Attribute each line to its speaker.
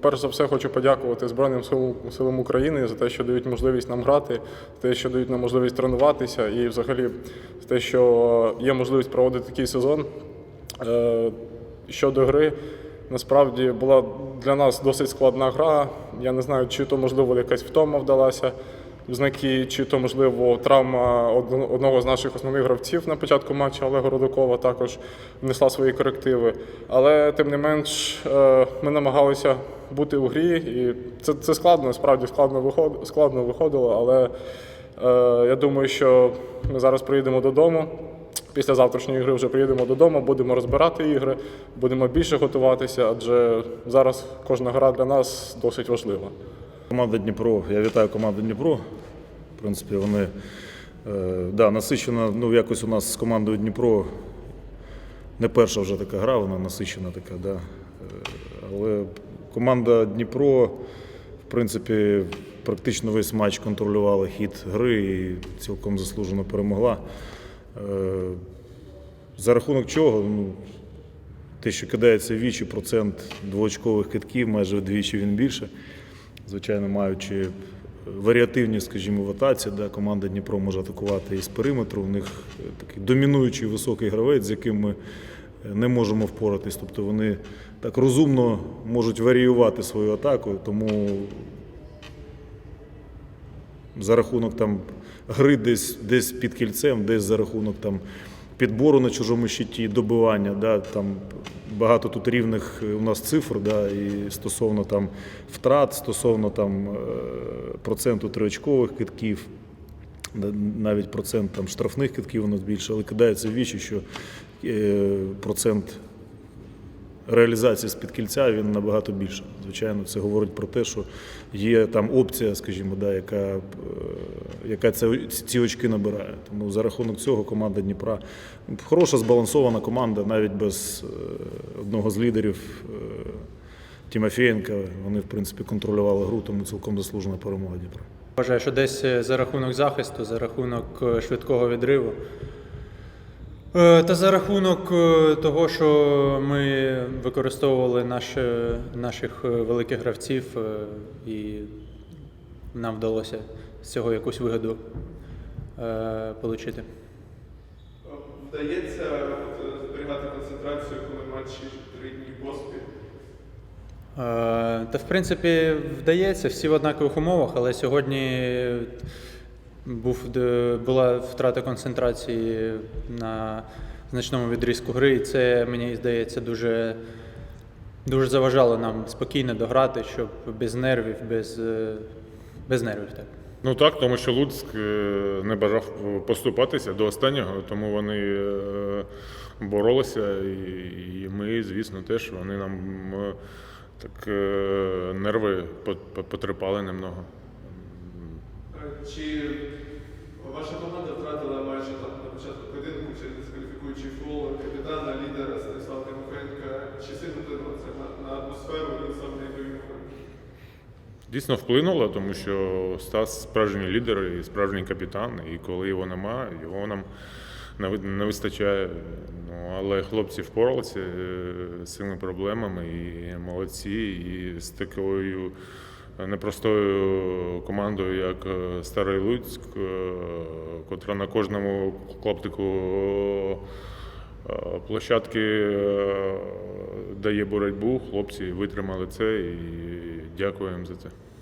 Speaker 1: Перш за все хочу подякувати Збройним силам, України за те, що дають можливість нам грати, за те, що дають нам можливість тренуватися, і взагалі за те, що є можливість проводити такий сезон. Е, Щодо гри, насправді була для нас досить складна гра. Я не знаю, чи то можливо якась втома вдалася знаки, чи то можливо травма одного з наших основних гравців на початку матчу Олега Рудакова також внесла свої корективи. Але тим не менш е, ми намагалися бути у грі, і це, це складно, справді складно виход, складно виходило, але е, я думаю, що ми зараз приїдемо додому. Після завтрашньої гри вже приїдемо додому, будемо розбирати ігри, будемо більше готуватися, адже зараз кожна гра для нас досить важлива.
Speaker 2: Команда Дніпро, я вітаю команду Дніпро. В принципі, вони е, да, насичена, ну якось у нас з командою Дніпро не перша вже така гра, вона насичена така, да. Е, але команда Дніпро, в принципі, практично весь матч контролювала хід гри і цілком заслужено перемогла. Е, за рахунок чого? Ну, те, що кидається в вічі, процент двоочкових китків, майже вдвічі він більше. Звичайно, маючи варіативність, скажімо, в атаці, де команда Дніпро може атакувати і з периметру. У них е, такий домінуючий високий гравець, з яким ми е, не можемо впоратись. Тобто вони так розумно можуть варіювати свою атаку, тому за рахунок там гри десь, десь під кільцем, десь за рахунок там підбору на чужому щиті, добивання. Да, там багато тут рівних е, у нас цифр, да, і стосовно там втрат, стосовно там е, проценту триочкових китків. Навіть процент там штрафних китків у нас більше, але кидається в вічі, що е, процент реалізації з-під кільця він набагато більше. Звичайно, це говорить про те, що є там опція, скажімо, да, яка, е, яка ці очки набирає. Тому за рахунок цього команда Дніпра хороша збалансована команда, навіть без е, одного з лідерів е, Тімофієнка. Вони, в принципі, контролювали гру, тому цілком заслужена перемога Дніпра.
Speaker 3: Вважаю, що десь за рахунок захисту, за рахунок швидкого відриву. Е, Та за рахунок е, того, що ми використовували наші, наших е, великих гравців, і нам вдалося з цього якусь вигоду отримати.
Speaker 4: Вдається от, зберігати концентрацію, коли матчі три дні поспіль.
Speaker 3: Та в принципі вдається всі в однакових умовах, але сьогодні був, була втрата концентрації на значному відрізку гри, і це мені здається дуже, дуже заважало нам спокійно дограти, щоб без нервів, без, е, без нервів. Так.
Speaker 5: Ну так, тому що Луцьк е, не бажав поступатися до останнього, тому вони е, боролися, і ми, звісно, теж вони нам так нерви по- по- потрепали немного.
Speaker 4: Чи ваша команда втратила майже там на початку поєдинку через дискваліфікуючий фол капітана, лідера Станіслава Тимофенка? Чи сильно вплинуло це на, на атмосферу і сам на ігрові?
Speaker 5: Дійсно вплинуло, тому що Стас справжній лідер і справжній капітан, і коли його нема, його нам не вистачає. Ну, але хлопці впоралися е, з цими проблемами і молодці, і з такою непростою командою, як е, Старий Луцьк, е, котра на кожному клаптику е, площадки дає боротьбу. Хлопці витримали це і дякуємо за це.